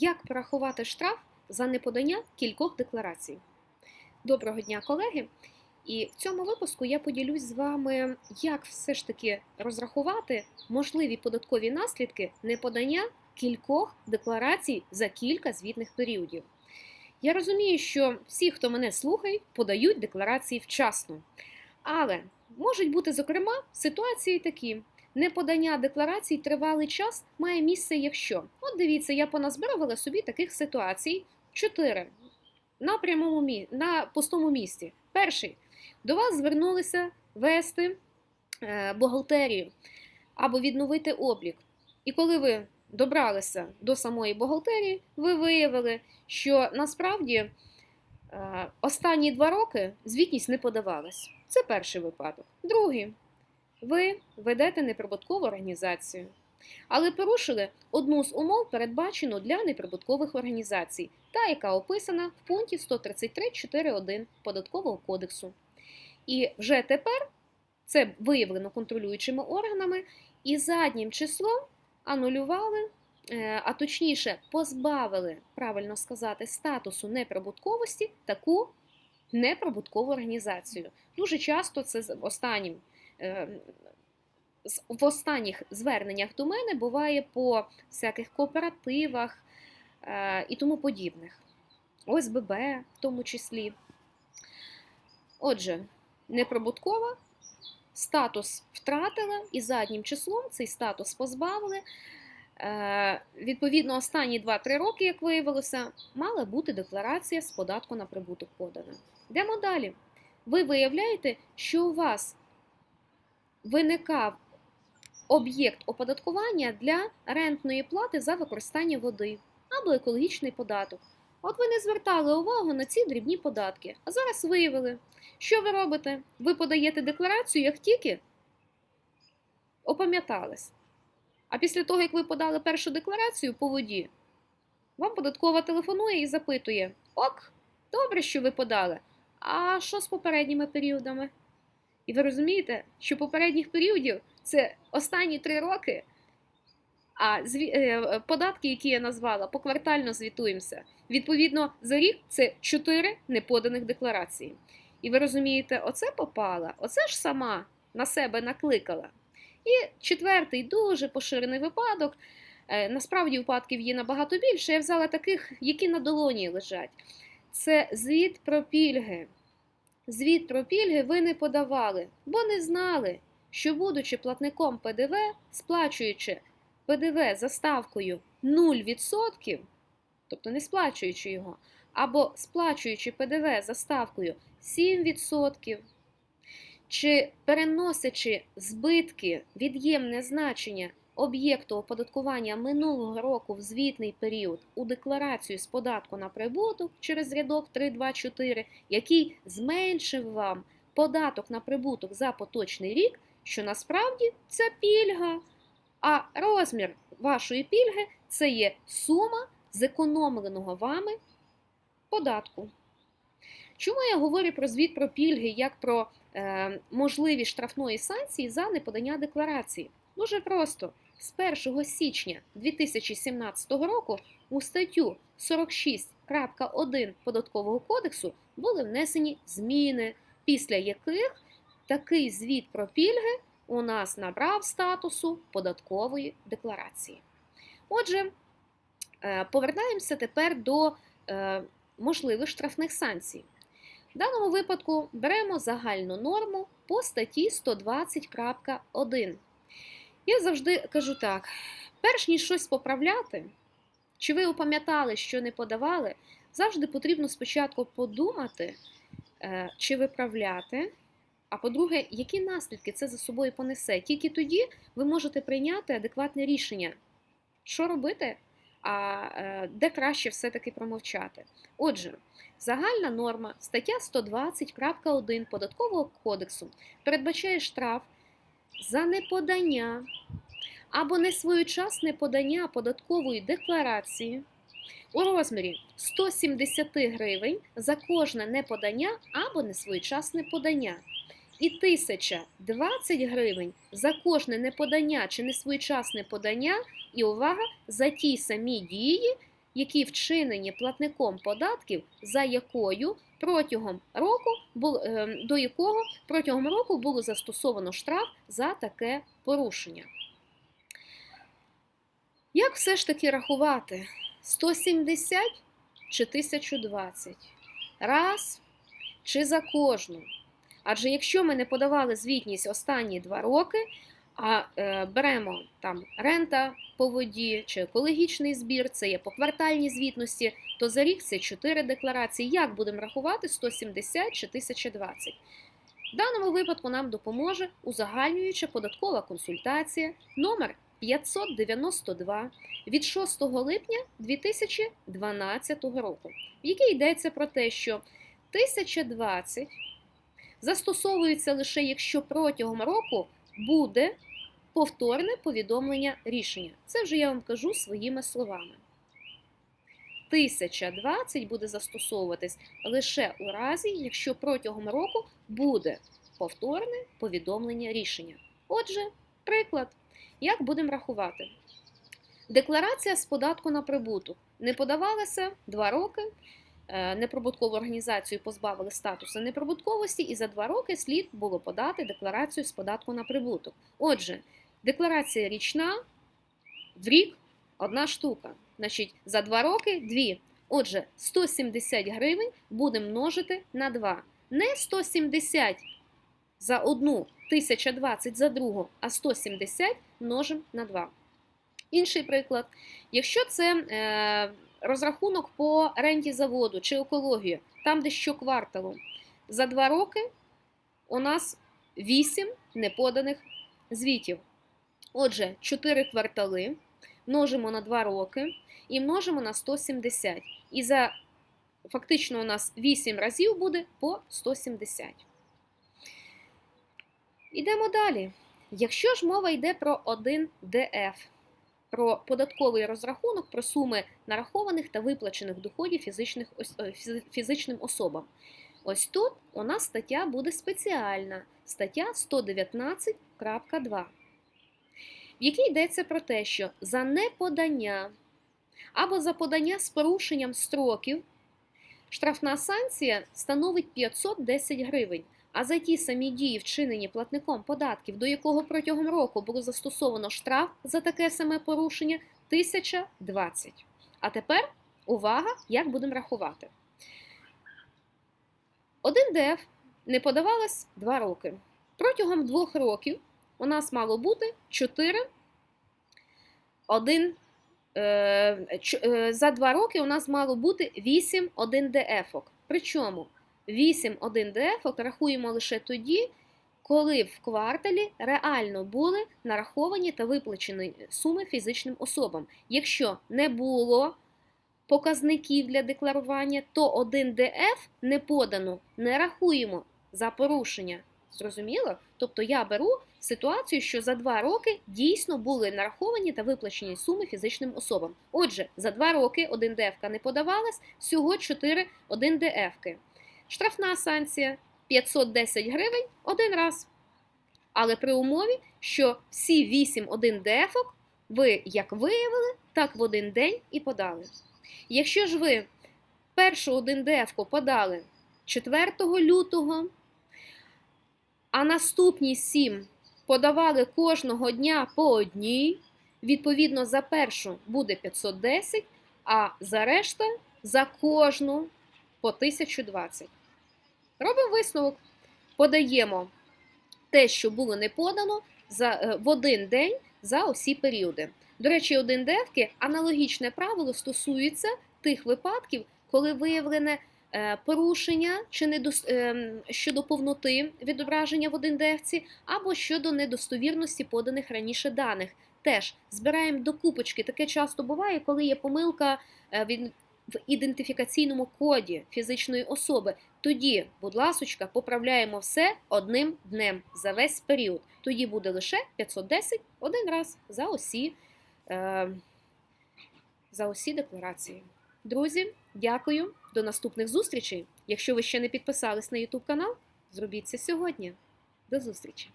Як порахувати штраф за неподання кількох декларацій? Доброго дня, колеги! І в цьому випуску я поділюсь з вами, як все ж таки розрахувати можливі податкові наслідки неподання кількох декларацій за кілька звітних періодів. Я розумію, що всі, хто мене слухає, подають декларації вчасно. Але можуть бути, зокрема, ситуації такі. Неподання декларацій тривалий час має місце, якщо. От дивіться, я поназбирувала собі таких ситуацій чотири на прямому мі... на пустому місці. Перший до вас звернулися вести е, бухгалтерію або відновити облік. І коли ви добралися до самої бухгалтерії, ви виявили, що насправді е, останні два роки звітність не подавалась. Це перший випадок. Другий. Ви ведете неприбуткову організацію, але порушили одну з умов, передбачену для неприбуткових організацій, та яка описана в пункті 133.4.1 Податкового кодексу. І вже тепер це виявлено контролюючими органами і заднім числом анулювали, а точніше, позбавили, правильно сказати, статусу неприбутковості таку неприбуткову організацію. Дуже часто це останнім. В останніх зверненнях до мене буває по всяких кооперативах і тому подібних. ОСББ в тому числі. Отже, неприбуткова, статус втратила і заднім числом цей статус позбавили. Відповідно, останні 2-3 роки, як виявилося, мала бути декларація з податку на прибуток подана. Йдемо далі. Ви виявляєте, що у вас виникав об'єкт оподаткування для рентної плати за використання води або екологічний податок. От ви не звертали увагу на ці дрібні податки, а зараз виявили, що ви робите? Ви подаєте декларацію, як тільки опам'ятались. А після того, як ви подали першу декларацію по воді, вам податкова телефонує і запитує: Ок, добре, що ви подали. А що з попередніми періодами? І ви розумієте, що попередніх періодів це останні три роки, а зві... податки, які я назвала, поквартально звітуємося. Відповідно, за рік це чотири неподаних декларації. І ви розумієте, оце попала, оце ж сама на себе накликала. І четвертий дуже поширений випадок. Насправді випадків є набагато більше. Я взяла таких, які на долоні лежать. Це звіт про пільги. Звіт про пільги ви не подавали, бо не знали, що, будучи платником ПДВ, сплачуючи ПДВ за ставкою 0%, тобто не сплачуючи його, або сплачуючи ПДВ за ставкою 7%, чи переносячи збитки від'ємне значення об'єкту оподаткування минулого року в звітний період у декларацію з податку на прибуток через рядок 324, який зменшив вам податок на прибуток за поточний рік, що насправді це пільга. А розмір вашої пільги це є сума зекономленого вами податку. Чому я говорю про звіт про пільги як про е, можливість штрафної санкції за неподання декларації? Дуже просто. З 1 січня 2017 року у статтю 46.1 Податкового кодексу були внесені зміни, після яких такий звіт про пільги у нас набрав статусу податкової декларації. Отже, повертаємося тепер до можливих штрафних санкцій. В даному випадку беремо загальну норму по статті 120.1. Я завжди кажу так: перш ніж щось поправляти, чи ви опам'ятали, що не подавали, завжди потрібно спочатку подумати, чи виправляти. А по-друге, які наслідки це за собою понесе? Тільки тоді ви можете прийняти адекватне рішення, що робити, а де краще все-таки промовчати. Отже, загальна норма, стаття 120.1 Податкового кодексу передбачає штраф за неподання або несвоєчасне подання податкової декларації у розмірі 170 гривень за кожне неподання або несвоєчасне подання. І 1020 гривень за кожне неподання чи несвоєчасне подання, і увага, за ті самі дії, які вчинені платником податків, за якою протягом року е, до якого протягом року було застосовано штраф за таке порушення. Як все ж таки рахувати? 170 чи 1020? Раз чи за кожну? Адже якщо ми не подавали звітність останні два роки, а е, беремо там рента по воді чи екологічний збір, це є поквартальні звітності, то за рік це 4 декларації. Як будемо рахувати 170 чи 1020? В даному випадку нам допоможе узагальнююча податкова консультація номер 592 від 6 липня 2012 року, в якій йдеться про те, що 1020 застосовується лише якщо протягом року буде повторне повідомлення рішення. Це вже я вам кажу своїми словами. 1020 буде застосовуватись лише у разі, якщо протягом року буде повторне повідомлення рішення. Отже, приклад, як будемо рахувати? Декларація з податку на прибуток не подавалася 2 роки. Е, Неприбуткову організацію позбавили статусу неприбутковості, і за 2 роки слід було подати декларацію з податку на прибуток. Отже, декларація річна в рік одна штука. Значить, за 2 роки дві. Отже, 170 гривень будемо множити на 2. Не 170 за одну, 1020 за другу, а 170 множимо на 2. Інший приклад. Якщо це е, розрахунок по ренті заводу чи екологію, там де щокварталу, за 2 роки у нас 8 неподаних звітів. Отже, 4 квартали множимо на 2 роки і множимо на 170. І за фактично у нас 8 разів буде по 170. Ідемо далі. Якщо ж мова йде про 1 ДФ, про податковий розрахунок про суми нарахованих та виплачених доходів фізичних, е, фізи- фізичним особам. Ось тут у нас стаття буде спеціальна, стаття 119.2, в якій йдеться про те, що за неподання або за подання з порушенням строків штрафна санкція становить 510 гривень. А за ті самі дії, вчинені платником податків, до якого протягом року було застосовано штраф за таке саме порушення 1020. А тепер увага, як будемо рахувати. Один ДФ не подавалось 2 роки. Протягом двох років у нас мало бути 4, 1, е, е, за 2 роки у нас мало бути 8 1 ДФ-ок. Причому 8 1 ДФ рахуємо лише тоді, коли в кварталі реально були нараховані та виплачені суми фізичним особам. Якщо не було показників для декларування, то 1 ДФ не подано, не рахуємо за порушення. Зрозуміло? Тобто я беру ситуацію, що за 2 роки дійсно були нараховані та виплачені суми фізичним особам. Отже, за 2 роки 1 ДФ не подавалась, всього 4 1 ДФ. Штрафна санкція 510 гривень один раз. Але при умові, що всі 8 1 ДФ ви як виявили, так в один день і подали. Якщо ж ви першу 1 ДФ подали 4 лютого, а наступні 7 подавали кожного дня по одній, відповідно за першу буде 510, а за решта за кожну по 1020. Робимо висновок. Подаємо те, що було не подано за, е, в один день за усі періоди. До речі, один девки аналогічне правило стосується тих випадків, коли виявлене е, порушення чи недос, е, щодо повноти відображення в один девці, або щодо недостовірності поданих раніше даних. Теж збираємо до купочки. Таке часто буває, коли є помилка від, в ідентифікаційному коді фізичної особи. Тоді, будь ласочка, поправляємо все одним днем за весь період. Тоді буде лише 510 один раз за усі, е, за усі декларації. Друзі, дякую. До наступних зустрічей. Якщо ви ще не підписались на YouTube канал, зробіть це сьогодні. До зустрічі!